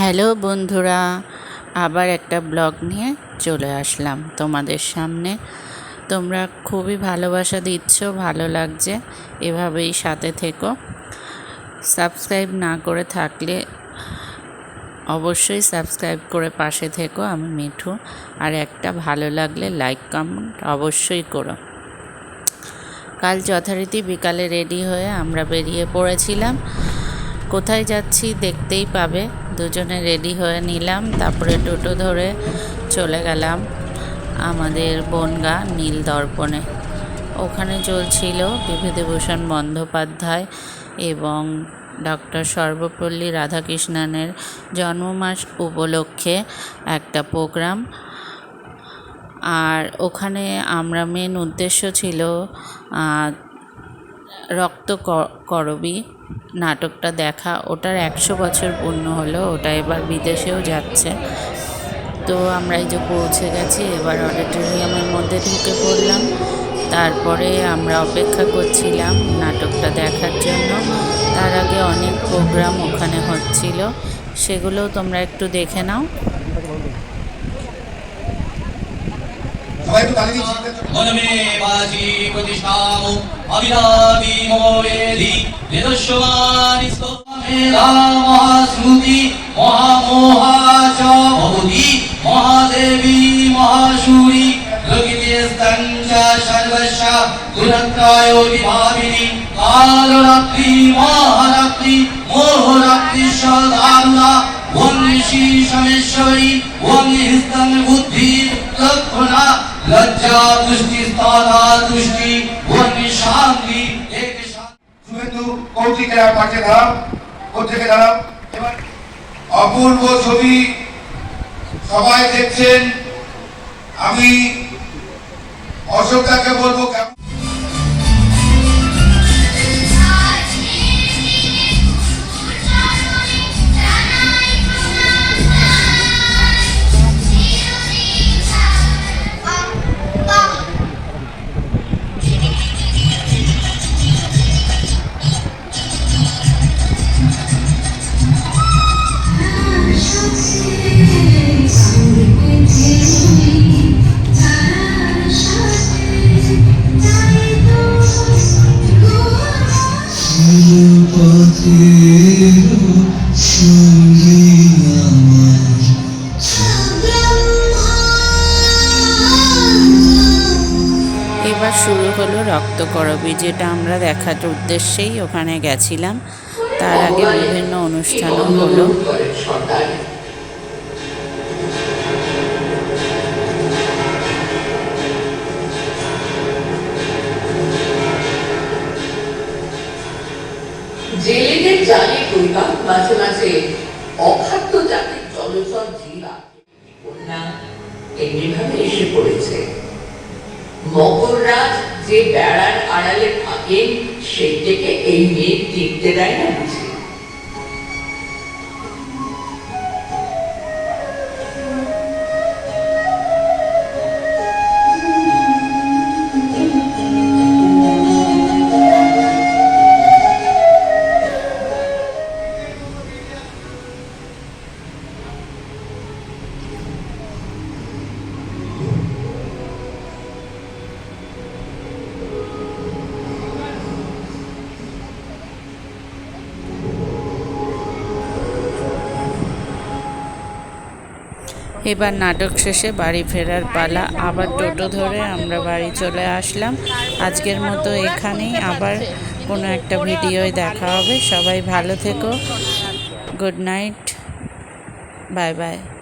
Hello বন্ধুরা, আবার একটা ব্লগ নিয়ে চলে আসলাম তোমাদের সামনে। তোমরা খুবই ভালোবাসা দিচ্ছ, ভালো লাগছে, এভাবেই সাথে থেকো। সাবস্ক্রাইব না করে থাকলে অবশ্যই সাবস্ক্রাইব করে পাশে থেকো আমি মিঠু। আর একটা ভালো লাগলে লাইক, কমেন্ট অবশ্যই করো। কাল যথারীতি বিকালে রেডি হয়ে আমরা বেরিয়ে পড়েছিলাম। কোথায় যাচ্ছি দেখতেই পাবে। দুজনে রেডি হয়ে নিলাম, তারপরে টোটো ধরে চলে গেলাম আমাদের বনগা নীল দর্পণে। ওখানে চলছিল বিভূতিভূষণ বন্দ্যোপাধ্যায় এবং ডক্টর সর্বপল্লী রাধাকৃষ্ণনের জন্মমাস উপলক্ষে একটা প্রোগ্রাম। আর ওখানে আমরা মেন উদ্দেশ্য ছিল রক্ত করবী। নাটকটা দেখা। ওটার একশো বছর পূর্ণ হলো। ওটা এবার বিদেশেও যাচ্ছে। তো আমরা এই যে পৌঁছে গেছি, এবার অডিটোরিয়ামের মধ্যে ঢুকে পড়লাম। তারপরে আমরা অপেক্ষা করছিলাম নাটকটা দেখার জন্য। তার আগে অনেক প্রোগ্রাম ওখানে হচ্ছিল। সেগুলোও তোমরা একটু দেখে নাও। সবাই একটু তালি দিচ্ছি। মনমে বাজি প্রতিষ্ঠাম অবিরামী মোয়েদি নিদস্যমানি স্তোমেলা মহাস্মৃতি মহামোহাচ ভবতি মহাদেবী মহাসুরি লোকিতেস্তং চ সর্বস্য দুরত্রায় বিভাবিনী কালরাত্রি মহারাত্রি মোহরাত্রি সদারুণা ওম ঋষি সমেশ্বরী ওম হৃস্তং বুদ্ধি লক্ষণা লজ্জা শান্তি এক শুভেন্দু পাশে দাঁড়াও দাঁড়াও? এবার অপূর্ব ছবি সবাই দেখছেন। আমি অশোকদাকে বলব এবার শুরু হলো রক্তকরবী, যেটা আমরা দেখার উদ্দেশ্যেই ওখানে গেছিলাম। তার আগে বিভিন্ন অনুষ্ঠানও হলো। জেলেদের জালে মাঝে মাঝে অখাদ্য জাতির জলচর জিলা কন্যা এমনিভাবে এসে পড়েছে। মকররাজ যে বেড়ার আড়ালে থাকেন সেই থেকে এই মেয়ে টিকতে দেয় না বুঝি? এবার নাটক শেষে বাড়ি ফেরার পালা, আবার টোটো ধরে আমরা বাড়ি চলে আসলাম। আজকের মতো এখানেই, আবার কোনো একটা ভিডিওয় দেখা হবে। সবাই ভালো থেকো। Good night. Bye bye.